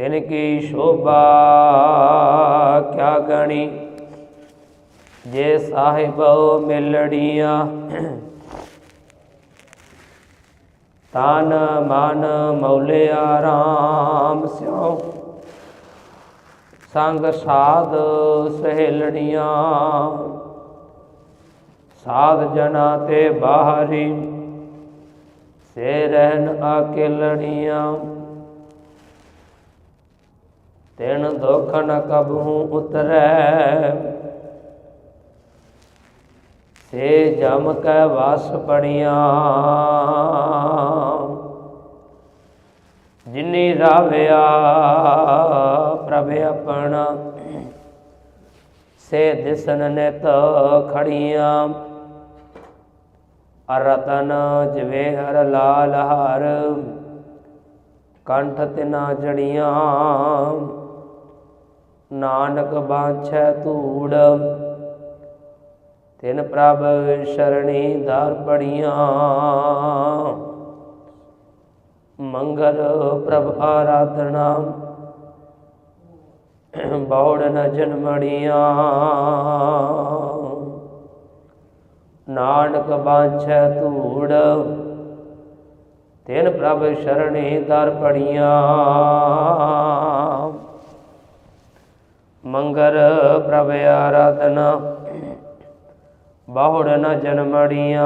ਤਿਨ ਕੀ ਸ਼ੋਭਾ, ਕਿਆ ਗਣੀ? ਜੇ ਸਾਹਿਬੋ ਮਿਲੜੀਆਂ ਤਨ ਮਨ ਮੌਲਿਆ ਰਾਮ ਸਿਉ ਸੰਗ ਸਾਧ ਸਹਿਲਣੀਆਂ, ਸਾਧ ਜਨਾ ਤੇ ਬਾਹਰੀ, ਸੇ ਰਹਿਨ ਅਕੇਲੜੀਆਂ ਤਿਨ ਦੁਖ ਨ ਕਬਹੂ ਉਤਰੈ। ਸੇ ਜਮ ਕੈ ਵਸ ਪੜੀਆਂ। ਜਿਨੀ ਰਾਵਿਆ ਪ੍ਰਭ ਆਪਣਾ। ਸੇ ਦਿਸਨ ਤ ਖੜੀਆਂ। ਰਤਨ ਜਵੇ ਹਰ ਲਾਲ ਹਰ। ਕੰਠ ਤਿਨਾ ਜੜੀਆਂ। ਨਾਨਕ ਬਾਛੈ ਧੂੜ। ਤਿਨ ਪ੍ਰਭ ਸ਼ਰਣੀ ਦਰ ਪੜੀਆਂ। ਮੰਗਲ ਪ੍ਰਭ ਆਰਾਧਨਾ। ਬੌੜ ਨ ਜਨਮੜੀਆਂ। ਨਾਨਕ ਬਾਛੈ ਧੂੜ। ਤਿਨ ਪ੍ਰਭ ਸ਼ਰਣੀ ਦਰ ਪੜੀਆਂ। ਕਰ ਪ੍ਰਭ ਆਰਾਧਨਾ। ਬਹੁੜ ਨ ਜਨਮੜੀਆਂ